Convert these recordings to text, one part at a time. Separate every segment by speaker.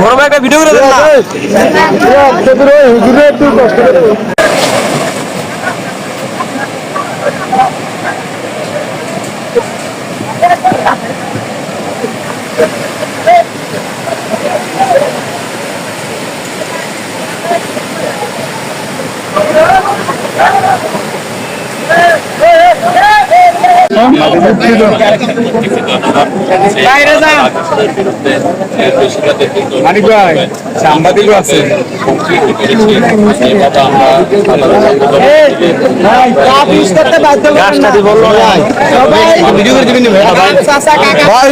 Speaker 1: বড় ভাই একটা ভিডিও করে দেন না
Speaker 2: মানিক আছে
Speaker 1: গাছটা দিয়ে বলল না ভিডিও করে দিবেন ভাই চাচা কাকা
Speaker 2: ভাই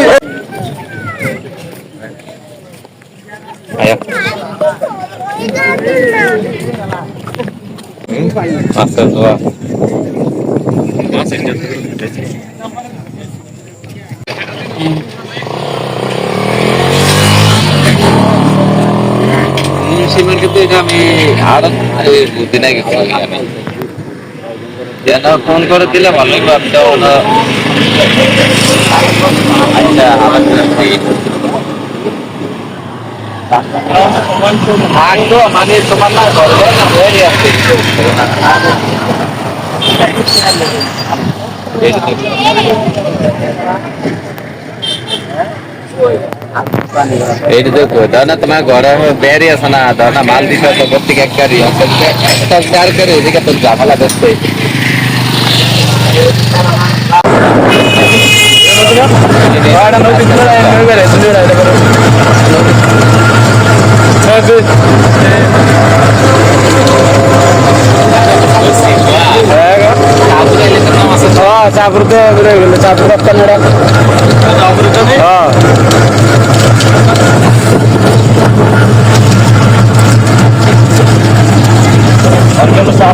Speaker 3: আচ্ছা সিমেন্ট কিন্তু এটা আমি আরও আগে আমি যেন ফোন করে দিলে ভালোই পারতো না আচ্ছা আমার আটো মানে তোমার না হয়ে আছে এইটা দেখো না তোমার ঘরে বেরি আছে না না মাল দিতে তো প্রত্যেক এক গাড়ি চার করে এদিকে তো ঝামেলা দেখতে
Speaker 2: চাপুরতে চাপুর Arkada sağ